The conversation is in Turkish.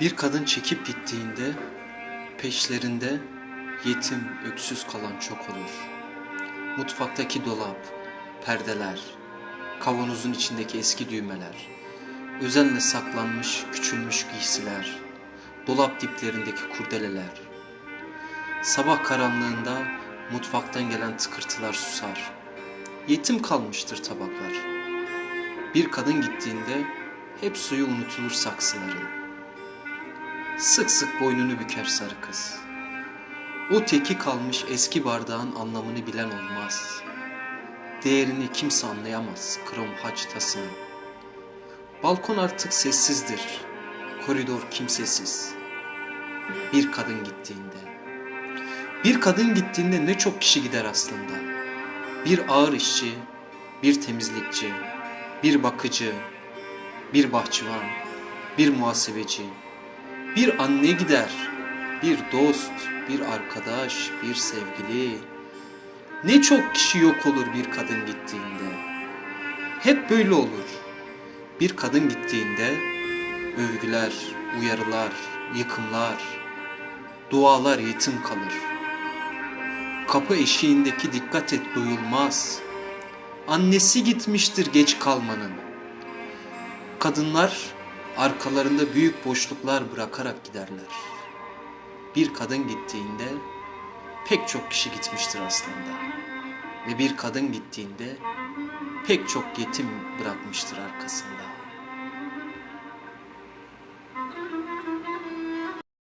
Bir kadın çekip gittiğinde peşlerinde yetim, öksüz kalan çok olur. Mutfaktaki dolap, perdeler, kavanozun içindeki eski düğmeler, özenle saklanmış, küçülmüş giysiler, dolap diplerindeki kurdeleler. Sabah karanlığında mutfaktan gelen tıkırtılar susar. Yetim kalmıştır tabaklar. Bir kadın gittiğinde hep suyu unutulur saksıların. Sık sık boynunu büker sarı kız. O teki kalmış eski bardağın anlamını bilen olmaz. Değerini kimse anlayamaz krom haç tasının. Balkon artık sessizdir. Koridor kimsesiz. Bir kadın gittiğinde. Bir kadın gittiğinde ne çok kişi gider aslında. Bir ağır işçi, bir temizlikçi, bir bakıcı, bir bahçıvan, bir muhasebeci, bir anne gider, bir dost, bir arkadaş, bir sevgili. Ne çok kişi yok olur bir kadın gittiğinde. Hep böyle olur. Bir kadın gittiğinde övgüler, uyarılar, yıkımlar, dualar yetim kalır. Kapı eşiğindeki dikkat et duyulmaz. Annesi gitmiştir geç kalmanın. Kadınlar arkalarında büyük boşluklar bırakarak giderler. Bir kadın gittiğinde pek çok kişi gitmiştir aslında. Ve bir kadın gittiğinde pek çok yetim bırakmıştır arkasında.